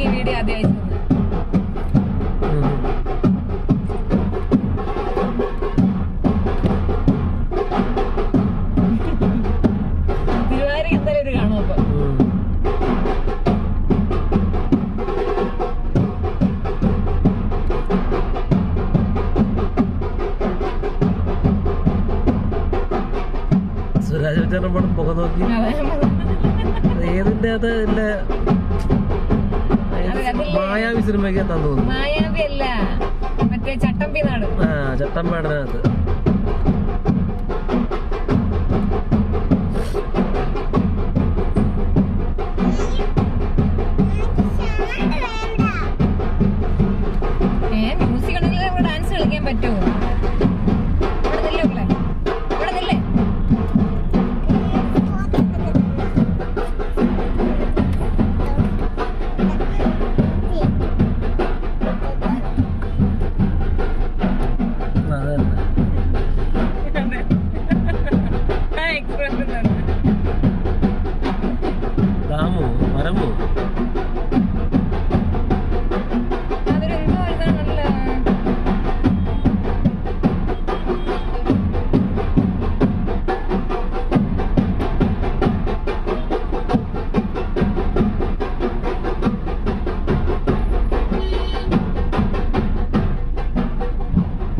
എനിക്ക് വീഡിയോ ആദ്യമായി സുരാജ് പറ്റാൻ പടം പുക നോക്കി. ഏതിന്റെ അത് എല്ലാ മായാവി. സിനിമയ്ക്ക് തോന്നുന്നു? മായാവി അല്ല. മറ്റേ ചട്ടമ്പി നാട് ആ ചട്ടമ്പാടിനകത്ത്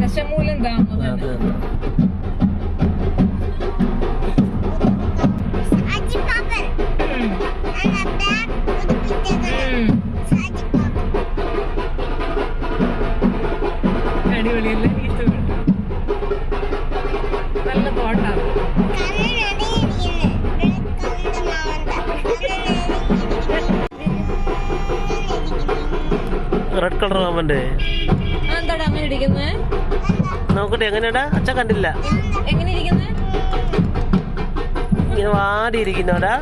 ദശമൂലം. ഉം. അടിപൊളിയല്ലേ എനിക്ക് ഇഷ്ടപ്പെട്ടു നല്ല പാട്ടാണ് റെഡ് കളർ മാമന്റെ ആ, എന്താടാ അങ്ങനെ ഇരിക്കുന്നത് നോക്കട്ടെ എങ്ങനെയാടാ? അച്ഛൻ കണ്ടില്ല. എങ്ങനെ ഇരിക്കുന്നത് ഇങ്ങനെ വാടി ഇരിക്കുന്നോടാ